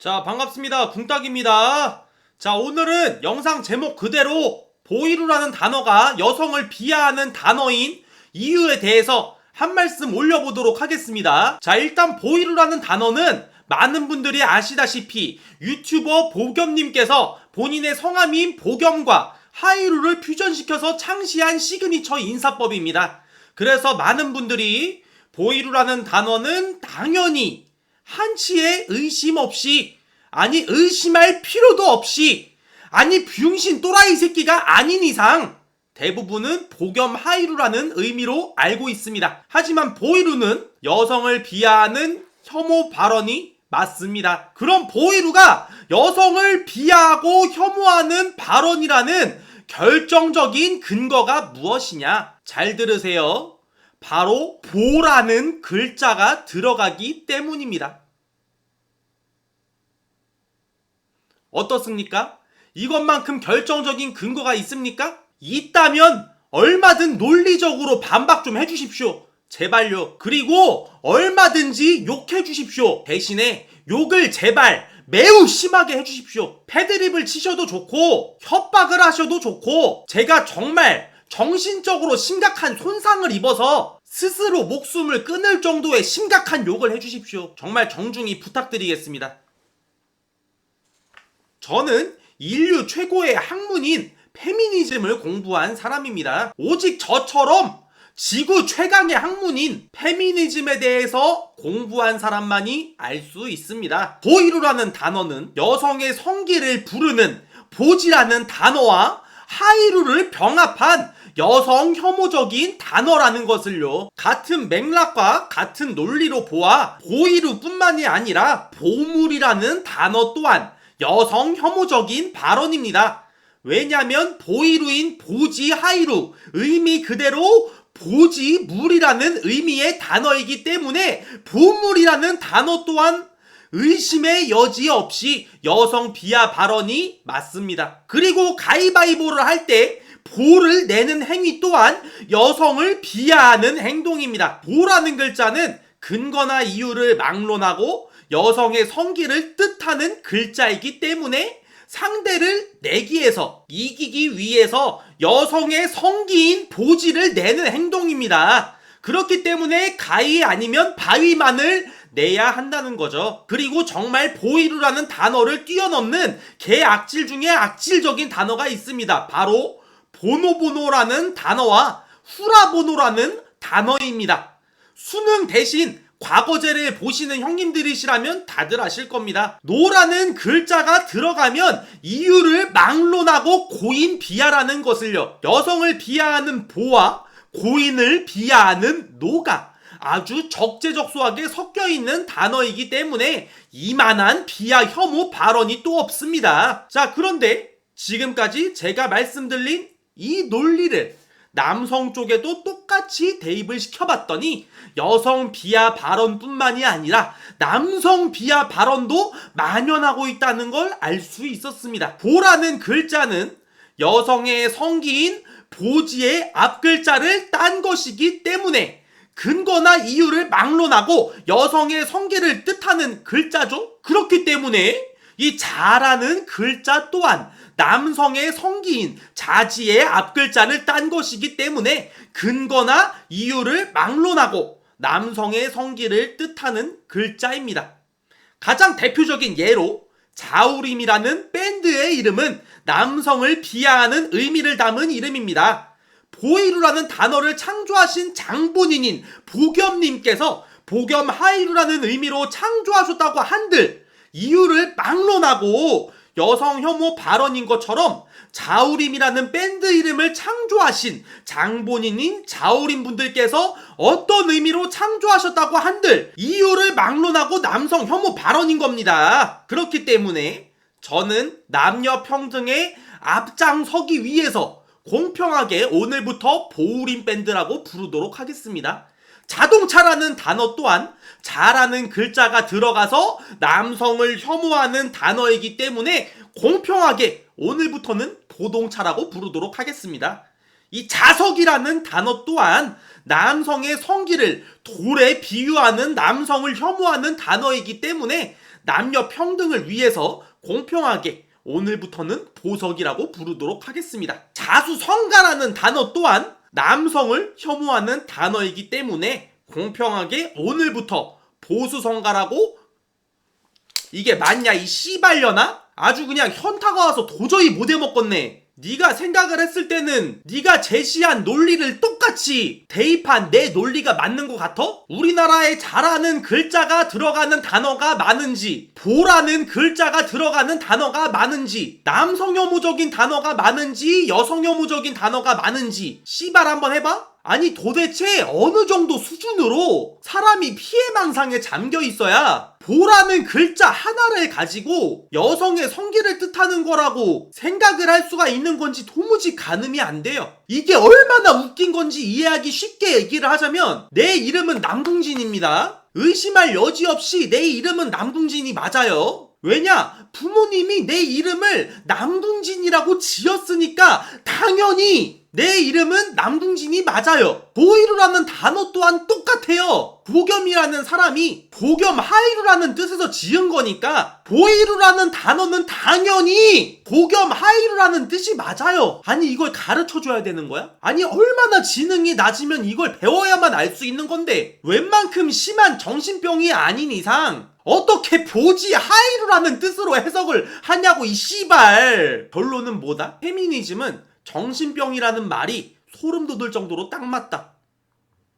자, 반갑습니다. 궁딱입니다. 자, 오늘은 영상 제목 그대로 보이루라는 단어가 여성을 비하하는 단어인 이유에 대해서 한 말씀 올려보도록 하겠습니다. 자, 일단 보이루라는 단어는 많은 분들이 아시다시피 유튜버 보겸님께서 본인의 성함인 보겸과 하이루를 퓨전시켜서 창시한 시그니처 인사법입니다. 그래서 많은 분들이 보이루라는 단어는 당연히 한치의 의심 없이 아니 의심할 필요도 없이 아니 병신 또라이 새끼가 아닌 이상 대부분은 보겸 하이루라는 의미로 알고 있습니다. 하지만 보이루는 여성을 비하하는 혐오 발언이 맞습니다. 그럼 보이루가 여성을 비하하고 혐오하는 발언이라는 결정적인 근거가 무엇이냐? 잘 들으세요. 바로 보라는 글자가 들어가기 때문입니다. 어떻습니까? 이것만큼 결정적인 근거가 있습니까? 있다면 얼마든 논리적으로 반박 좀 해주십시오. 제발요. 그리고 얼마든지 욕해 주십시오. 대신에 욕을 제발 매우 심하게 해주십시오. 패드립을 치셔도 좋고 협박을 하셔도 좋고 제가 정말 정신적으로 심각한 손상을 입어서 스스로 목숨을 끊을 정도의 심각한 욕을 해주십시오. 정말 정중히 부탁드리겠습니다. 저는 인류 최고의 학문인 페미니즘을 공부한 사람입니다. 오직 저처럼 지구 최강의 학문인 페미니즘에 대해서 공부한 사람만이 알 수 있습니다. 보이루라는 단어는 여성의 성기를 부르는 보지라는 단어와 하이루를 병합한 여성 혐오적인 단어라는 것을요. 같은 맥락과 같은 논리로 보아 보이루뿐만이 아니라 보물이라는 단어 또한 여성 혐오적인 발언입니다. 왜냐면 보이루인 보지 하이루 의미 그대로 보지 물이라는 의미의 단어이기 때문에 보물이라는 단어 또한 의심의 여지 없이 여성 비하 발언이 맞습니다. 그리고 가위바위보를 할 때 보를 내는 행위 또한 여성을 비하하는 행동입니다. 보라는 글자는 근거나 이유를 막론하고 여성의 성기를 뜻하는 글자이기 때문에 상대를 내기에서 이기기 위해서 여성의 성기인 보지를 내는 행동입니다. 그렇기 때문에 가위 아니면 바위만을 내야 한다는 거죠. 그리고 정말 보이루라는 단어를 뛰어넘는 개악질 중에 악질적인 단어가 있습니다. 바로 보노보노라는 단어와 후라보노라는 단어입니다. 수능 대신 과거제를 보시는 형님들이시라면 다들 아실 겁니다. 노라는 글자가 들어가면 이유를 막론하고 고인 비하라는 것을요. 여성을 비하하는 보와 고인을 비하하는 노가 아주 적재적소하게 섞여 있는 단어이기 때문에 이만한 비하 혐오 발언이 또 없습니다. 자, 그런데 지금까지 제가 말씀드린 이 논리를 남성 쪽에도 똑같이 대입을 시켜봤더니 여성 비하 발언뿐만이 아니라 남성 비하 발언도 만연하고 있다는 걸 알 수 있었습니다. 보라는 글자는 여성의 성기인 보지의 앞글자를 딴 것이기 때문에 근거나 이유를 막론하고 여성의 성기를 뜻하는 글자죠. 그렇기 때문에 이 자라는 글자 또한 남성의 성기인 자지의 앞글자를 딴 것이기 때문에 근거나 이유를 막론하고 남성의 성기를 뜻하는 글자입니다. 가장 대표적인 예로 자우림이라는 밴드의 이름은 남성을 비하하는 의미를 담은 이름입니다. 보이루라는 단어를 창조하신 장본인인 보겸님께서 보겸 하이루라는 의미로 창조하셨다고 한들 이유를 막론하고 여성 혐오 발언인 것처럼 자우림이라는 밴드 이름을 창조하신 장본인인 자우림 분들께서 어떤 의미로 창조하셨다고 한들 이유를 막론하고 남성 혐오 발언인 겁니다. 그렇기 때문에 저는 남녀 평등에 앞장서기 위해서 공평하게 오늘부터 보우림 밴드라고 부르도록 하겠습니다. 자동차라는 단어 또한 자라는 글자가 들어가서 남성을 혐오하는 단어이기 때문에 공평하게 오늘부터는 보동차라고 부르도록 하겠습니다. 이 자석이라는 단어 또한 남성의 성기를 돌에 비유하는 남성을 혐오하는 단어이기 때문에 남녀 평등을 위해서 공평하게 오늘부터는 보석이라고 부르도록 하겠습니다. 자수성가라는 단어 또한 남성을 혐오하는 단어이기 때문에 공평하게 오늘부터 보수 성가라고 이게 맞냐 이 씨발려나? 아주 그냥 현타가 와서 도저히 못 해먹겠네. 네가 생각을 했을 때는 네가 제시한 논리를 똑같이 대입한 내 논리가 맞는 것 같아? 우리나라에 잘하는 글자가 들어가는 단어가 많은지 보라는 글자가 들어가는 단어가 많은지 남성 혐오적인 단어가 많은지 여성 혐오적인 단어가 많은지 씨발 한번 해봐? 아니 도대체 어느 정도 수준으로 사람이 피해망상에 잠겨 있어야 보라는 글자 하나를 가지고 여성의 성기를 뜻하는 거라고 생각을 할 수가 있는 건지 도무지 가늠이 안 돼요. 이게 얼마나 웃긴 건지 이해하기 쉽게 얘기를 하자면 내 이름은 남궁진입니다. 의심할 여지 없이 내 이름은 남궁진이 맞아요. 왜냐? 부모님이 내 이름을 남궁진이라고 지었으니까 당연히 내 이름은 남궁진이 맞아요. 보이루라는 단어 또한 똑같아요. 보겸이라는 사람이 보겸 하이루라는 뜻에서 지은 거니까 보이루라는 단어는 당연히 보겸 하이루라는 뜻이 맞아요. 아니 이걸 가르쳐 줘야 되는 거야? 아니 얼마나 지능이 낮으면 이걸 배워야만 알 수 있는 건데 웬만큼 심한 정신병이 아닌 이상 어떻게 보지 하이루라는 뜻으로 해석을 하냐고 이 씨발 결론은 뭐다? 페미니즘은 정신병이라는 말이 소름 돋을 정도로 딱 맞다